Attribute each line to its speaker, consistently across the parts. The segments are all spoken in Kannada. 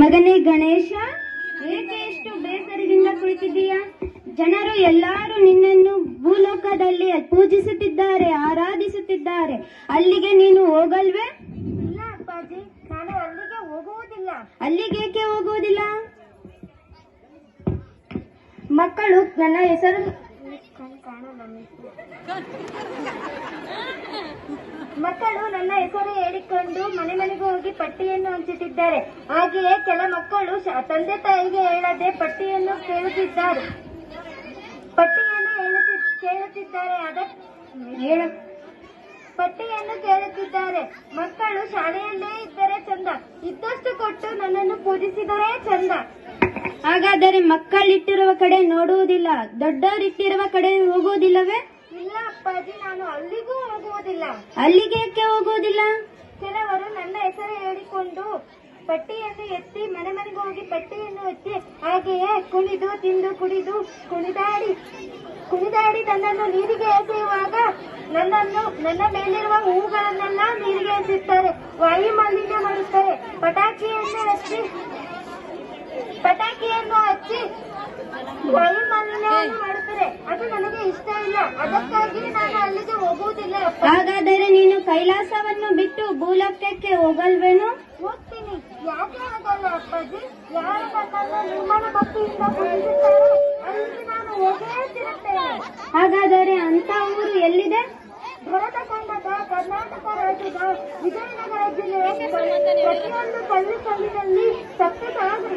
Speaker 1: ಮಗನೇ ಗಣೇಶ ಏಕೆ ಎಷ್ಟು ಬೇಸರದಿಂದ ಕುಳಿತಿದ್ದೀಯಾ? ಜನರು ಎಲ್ಲರೂ ನಿನ್ನನ್ನು ಭೂಲೋಕದಲ್ಲಿ ಪೂಜಿಸುತ್ತಿದ್ದಾರೆ ಆರಾಧಿಸುತ್ತಿದ್ದಾರೆ. ಅಲ್ಲಿಗೆ ನೀನು ಹೋಗಲ್ವೇ?
Speaker 2: ಇಲ್ಲ ಅಪ್ಪಾಜಿ ನಾನು ಅಲ್ಲಿಗೆ ಹೋಗುವುದಿಲ್ಲ.
Speaker 1: ಅಲ್ಲಿಗೇಕೆ ಹೋಗುವುದಿಲ್ಲ? ಮಕ್ಕಳು ನನ್ನ ಹೆಸರು
Speaker 2: ಮಕ್ಕಳು ನನ್ನ ಹೆಸರು ಹೋಗಿ ಪಟ್ಟಿಯನ್ನು ಹಂಚುತ್ತಿದ್ದಾರೆ ಹಾಗೆಯೇ ಕೆಲ ಮಕ್ಕಳು ತಂದೆ ತಾಯಿಗೆ ಹೇಳದೆ ಪಟ್ಟಿಯನ್ನು ಕೇಳುತ್ತಿದ್ದಾರೆ. ಪಟ್ಟಿಯನ್ನು ಕೇಳುತ್ತಿದ್ದಾರೆ. ಅದಕ್ಕೆ ಪಟ್ಟಿಯನ್ನು ಕೇಳುತ್ತಿದ್ದಾರೆ. ಮಕ್ಕಳು ಶಾಲೆಯಲ್ಲೇ ಇದ್ದರೆ ಚಂದ. ಇದ್ದಷ್ಟು ಕೊಟ್ಟು ನನ್ನನ್ನು ಪೂಜಿಸಿದರೆ ಚಂದ.
Speaker 1: ಹಾಗಾದರೆ ಮಕ್ಕಳಿಟ್ಟಿರುವ ಕಡೆ ನೋಡುವುದಿಲ್ಲ? ದೊಡ್ಡವರಿಟ್ಟಿರುವ ಕಡೆ ಹೋಗುವುದಿಲ್ಲವೇ?
Speaker 2: ಇಲ್ಲ ಅಪ್ಪಾಜಿ ನಾನು ಅಲ್ಲಿಗೂ ಹೋಗುವುದಿಲ್ಲ.
Speaker 1: ಅಲ್ಲಿಗೆ ಯಾಕೆ ಹೋಗುವುದಿಲ್ಲ?
Speaker 2: ಕೆಲವರು ನನ್ನ ಹೆಸರು ಹೇಳಿಕೊಂಡು ಪಟ್ಟಿಯನ್ನು ಎತ್ತಿ, ಮನೆ ಮನೆಗೆ ಹೋಗಿ ಪಟ್ಟಿಯನ್ನು ಎತ್ತಿ, ಹಾಗೆಯೇ ಕುಣಿದು, ತಿಂದು, ಕುಡಿದು, ಕುಣಿದಾಡಿ ಕುಣಿದಾಡಿ ನನ್ನನ್ನು ನೀರಿಗೆ ಎಸೆಯುವಾಗ ನನ್ನನ್ನು, ನನ್ನ ಮೇಲಿರುವ ಹೂಗಳನ್ನೆಲ್ಲ ನೀರಿಗೆ ಎಸೆಯುತ್ತಾರೆ. ವಾಯು ಮಾಲಿನ್ಯ ಮಾಡುತ್ತಾರೆ. ಪಟಾಕಿಯನ್ನು ಹಚ್ಚಿ ಪಟಾಕಿಯನ್ನು ಹಚ್ಚಿ ವಾಯು ಮಾಲಿನ್ಯವನ್ನು ಮಾಡುತ್ತಾರೆ. ಅದು ನನಗೆ ಇಷ್ಟ ಇಲ್ಲ. ಅದಕ್ಕಾಗಿ ನಾನು ಅಲ್ಲಿಗೆ ಹೋಗುವುದಿಲ್ಲ.
Speaker 1: ಕೈಲಾಸವನ್ನು ಬಿಟ್ಟು ಭೂಲೋಕಕ್ಕೆ ಹೋಗಲ್ವೇನು?
Speaker 2: ಹೋಗ್ತೀನಿ ಯಾಕೆ ಆಗಲ್ಲ ಅಪ್ಪಾಜಿ? ಯಾರು ನನ್ನನ್ನು ನಿರ್ಮಾಣ ಭಕ್ತಿಯಿಂದ ಪೂಜಿಸುತ್ತಾರೋ ಅಲ್ಲಿಗೆ ನಾನು ಹೋಗೇ ತಿರುತ್ತೇನೆ
Speaker 1: ಹಾಗಾದರೆ ಅಂತ ಊರು ಎಲ್ಲಿದೆ?
Speaker 2: ಭರತಖಂಡದ ಕರ್ನಾಟಕ ರಾಜ್ಯದ ವಿಜಯನಗರ ಜಿಲ್ಲೆಯ ಪ್ರತಿಯೊಂದು ಕಲ್ಲು ಕಲ್ಲಿನಲ್ಲಿ ಸಪ್ತ ಸಾಗರ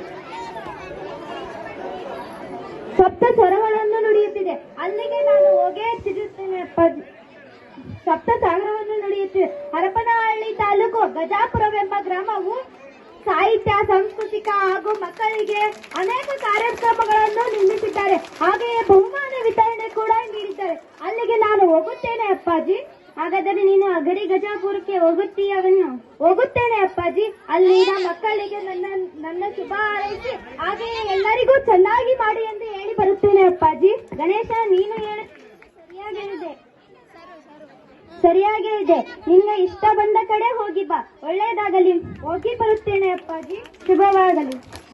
Speaker 1: ಸಪ್ತ ಸ್ವರಗಳನ್ನು ನುಡಿಯುತ್ತಿದೆ. ಅಲ್ಲಿಗೆ ನಾನು ಹೋಗೇ ತಿರುತ್ತೇನೆ ಅಪ್ಪಾಜಿ. ಸಪ್ತ ಸಾಗರವನ್ನು ನುಡಿಯುತ್ತಿದೆ ಹರಪನಹಳ್ಳಿ ತಾಲೂಕು ಗಜಾಪುರವೆಂಬ ಗ್ರಾಮವು ಸಾಹಿತ್ಯ, ಸಾಂಸ್ಕೃತಿಕ ಹಾಗೂ ಮಕ್ಕಳಿಗೆ ಅನೇಕ ಕಾರ್ಯಕ್ರಮಗಳನ್ನು ನಿರ್ಮಿಸಿದ್ದಾರೆ. ಹಾಗೆಯೇ ಬಹುಮಾನ ವಿತರಣೆ ಕೂಡ ನೀಡಿದ್ದಾರೆ. ಅಲ್ಲಿಗೆ ನಾನು ಹೋಗುತ್ತೇನೆ ಅಪ್ಪಾಜಿ. ಹಾಗಾದರೆ ನೀನು ಅಗಡಿ ಗಜಾಪುರಕ್ಕೆ ಹೋಗುತ್ತೀಯವನ್ನು ಹೋಗುತ್ತೇನೆ ಅಪ್ಪಾಜಿ. ಅಲ್ಲಿನ ಮಕ್ಕಳಿಗೆ ನನ್ನ ನನ್ನ ಶುಭ ಹಾರೈಸಿ, ಹಾಗೆಯೇ ಎಲ್ಲರಿಗೂ ಚೆನ್ನಾಗಿ ಮಾಡಿ ಎಂದು ಹೇಳಿ ಬರುತ್ತೇನೆ ಅಪ್ಪಾಜಿ. ಗಣೇಶ, ನೀನು ಹೇಳ. ಸರಿಯಾಗಿ ಇದೆ ನಿನ್ನ ಇಷ್ಟ ಬಂದ ಕಡೆ ಹೋಗಿ ಬಾ. ಒಳ್ಳೆಯದಾಗಲಿ. ಹೋಗಿ ಬರುತ್ತೇನೆ ಅಪ್ಪಾಜಿ. ಶುಭವಾಗಲಿ.